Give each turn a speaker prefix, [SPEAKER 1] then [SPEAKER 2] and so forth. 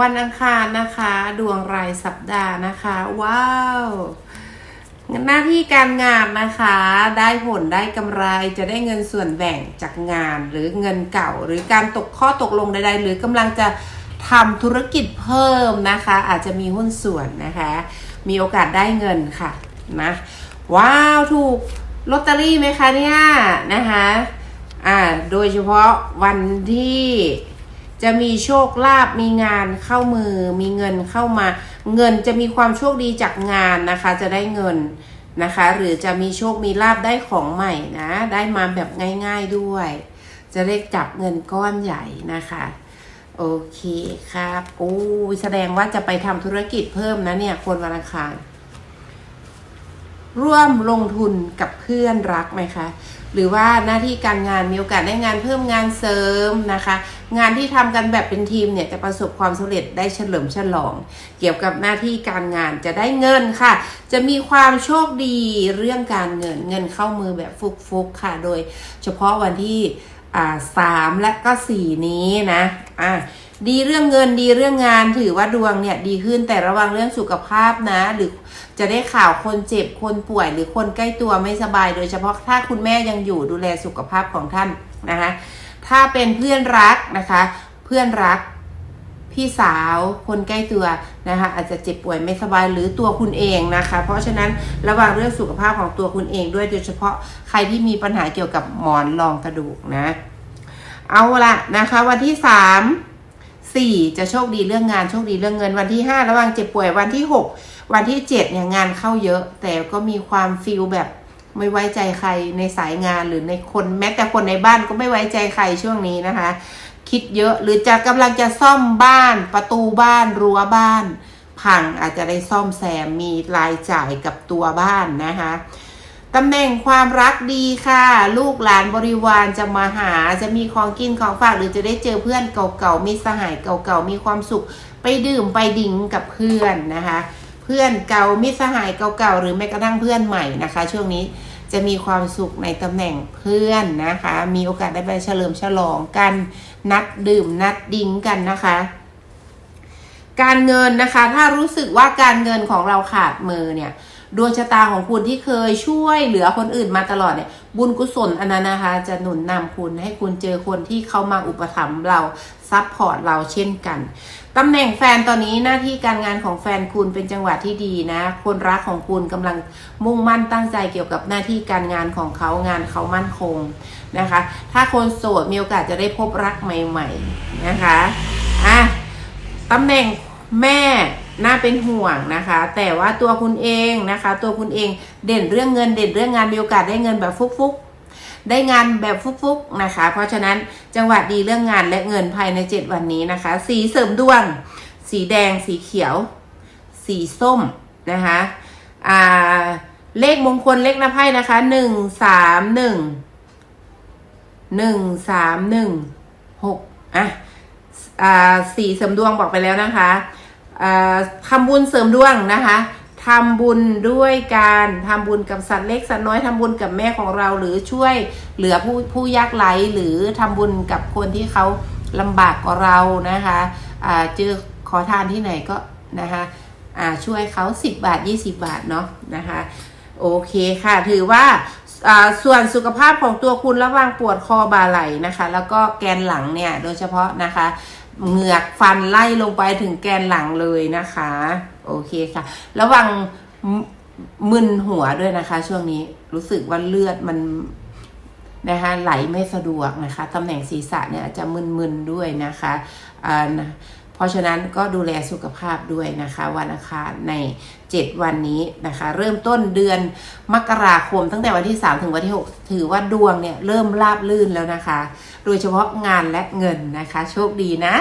[SPEAKER 1] วันอังคารนะคะ ดวงรายสัปดาห์นะคะ ว้าวหน้าที่การงานนะคะ ได้ผลได้กำไรจะได้เงินส่วนแบ่งจากงานหรือเงินเก่า หรือการตกข้อตกลงใดๆ หรือกำลังจะทำธุรกิจเพิ่มนะคะ อาจจะมีหุ้นส่วนนะคะ มีโอกาสได้เงินค่ะนะว้าวถูกลอตเตอรี่ไหมคะเนี่ยนะคะอ่าโดยเฉพาะวันที่ จะมีโชคลาภมีงานเข้ามือ มีเงินเข้ามา เงินจะมีความโชคดีจากงานนะคะ จะได้เงินนะคะ หรือจะมีโชคมีลาบได้ของใหม่นะ ได้มาแบบง่าย ๆด้วย จะได้จับเงินก้อนใหญ่นะคะโอเคครับโอ้แสดงว่าจะไปทำธุรกิจเพิ่มนะเนี่ยคนวันอังคาร ร่วมลงทุนกับเพื่อนรักไหมคะ หรือว่าหน้าที่การงานมีโอกาสได้งานเพิ่มงานเสริมนะคะ งานที่ทำกันแบบเป็นทีมเนี่ยจะประสบความสำเร็จได้เฉลิมฉลอง เกี่ยวกับหน้าที่การงานจะได้เงินค่ะ จะมีความโชคดีเรื่องการเงินเงินเข้ามือแบบฟุกๆค่ะ โดยเฉพาะวันที่ อ่าสามและก็สี่นี้นะอะดีเรื่องเงินดีเรื่องงานถือว่าดวงเนี่ยดีขึ้นแต่ระวังเรื่องสุขภาพนะ หรือจะได้ข่าวคนเจ็บคนป่วย หรือคนใกล้ตัวไม่สบาย โดยเฉพาะถ้าคุณแม่ยังอยู่ดูแลสุขภาพของท่านนะคะถ้าเป็นเพื่อนรักนะคะ เพื่อนรัก พี่สาวคนใกล้ตัวนะคะอาจจะเจ็บป่วยไม่สบายหรือตัวคุณเองนะคะ เพราะฉะนั้นระวังเรื่องสุขภาพของตัวคุณเองด้วยโดยเฉพาะใครที่มีปัญหาเกี่ยวกับหมอนรองกระดูกนะ เอาละนะคะวันที่สามสี่จะโชคดีเรื่องงานโชคดีเรื่องเงินวันที่ห้าระวังเจ็บป่วยวันที่หกวันที่เจ็ดเนี่ยงานเข้าเยอะ แต่ก็มีความฟิลแบบไม่ไว้ใจใครในสายงานหรือในคนแม้แต่คนในบ้านก็ไม่ไว้ใจใครช่วงนี้นะคะ คิดเยอะหรือจะกำลังจะซ่อมบ้านประตูบ้านรั้วบ้าน พังอาจจะได้ซ่อมแซมมีรายจ่ายกับตัวบ้านนะคะตำแหน่งความรักดีค่ะ ลูกหลานบริวารจะมาหาจะมีของกินของฝากหรือจะได้เจอเพื่อนเก่าๆมิตรสหายเก่าๆมีความสุข ไปดื่มไปดิ่งกับเพื่อนนะคะ เพื่อนเก่ามิตรสหายเก่าๆหรือแม้กระทั่งเพื่อนใหม่นะคะ ช่วงนี้ จะมีความสุขในตำแหน่งเพื่อนนะคะ มีโอกาสได้ไปเฉลิมฉลองกัน นัดดื่มนัดดิ้งกันนะคะ การเงินนะคะ ถ้ารู้สึกว่าการเงินของเราขาดมือเนี่ย ดวงชะตาของคุณที่เคยช่วยเหลือคนอื่นมาตลอดเนี่ย บุญกุศลอันนั้นนะคะ จะหนุนนำคุณให้คุณเจอคนที่เขามาอุปถัมภ์เราซัพพอร์ตเราเช่นกันตำแหน่งแฟนตอนนี้หน้าที่การงานของแฟนคุณเป็นจังหวะที่ดีนะ คนรักของคุณกำลังมุ่งมั่นตั้งใจเกี่ยวกับหน้าที่การงานของเขางานเขามั่นคงนะคะ ถ้าคนโสดมีโอกาสจะได้พบรักใหม่ ๆนะคะอะตำแหน่งแม่ น่าเป็นห่วงนะคะ แต่ว่าตัวคุณเองนะคะ ตัวคุณเองเด่นเรื่องเงินเด่นเรื่องงานมีโอกาสได้เงินแบบฟุกๆ ได้งานแบบฟุกๆนะคะ เพราะฉะนั้นจังหวะดีเรื่องงานและเงินภายใน 7 วันนี้นะคะ สีเสริมดวง สีแดง สีเขียว สีส้มนะคะอ่าเลขมงคลเลขหน้าไพ่นะคะหนึ่งสามหนึ่งหนึ่งสามหนึ่งหกอะอ่าสีเสริมดวงบอกไปแล้วนะคะ ทำบุญเสริมดวงนะคะทำบุญด้วยการทำบุญกับสัตว์เล็กสัตว์น้อยทำบุญกับแม่ของเราหรือช่วยเหลือผู้ผู้ยากไร้หรือทำบุญกับคนที่เขาลำบากกว่าเรานะคะเจอขอทานที่ไหนก็นะคะช่วยเขา 10 บาท 20 บาทเนาะนะคะโอเคค่ะถือว่าส่วนสุขภาพของตัวคุณระว่างปวดคอบ่าไหล่นะคะ แล้วก็แกนหลังเนี่ยโดยเฉพาะนะคะ เหงือกฟันไล่ลงไปถึงแกนหลังเลยนะคะ โอเคค่ะ ระวังมึนหัวด้วยนะคะ ช่วงนี้รู้สึกว่าเลือดมันนะคะไหลไม่สะดวกนะคะตำแหน่งศีรษะเนี่ยจะมึนๆด้วยนะคะอ่านะ เพราะฉะนั้นก็ดูแลสุขภาพด้วยนะคะ วันอังคารใน 7 วันนี้นะคะ เริ่มต้นเดือนมกราคม ตั้งแต่วันที่ 3 ถึงวันที่ 6 ถือว่าดวงเนี่ยเริ่มราบลื่นแล้วนะคะ โดยเฉพาะงานและเงินนะคะ โชคดีนะ